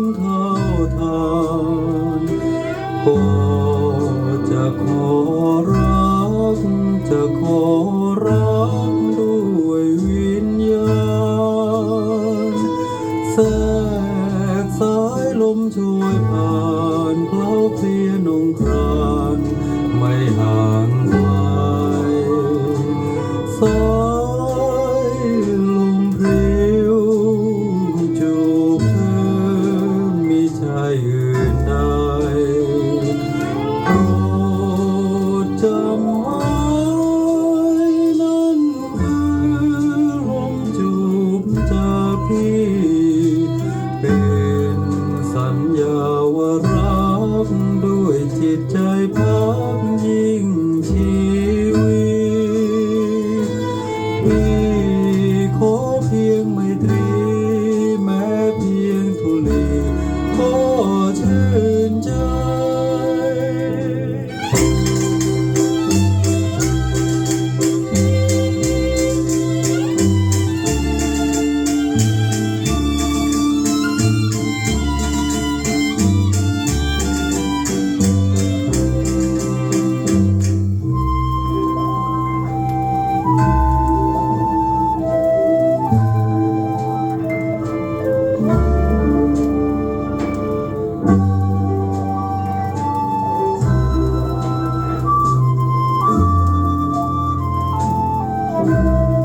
นข้าทานก็จะขอรัก จะขอรักด้วยวิญญาณแสกสายลมช่วยผ่านเคล้าเคลียนองคราน Ooh. Música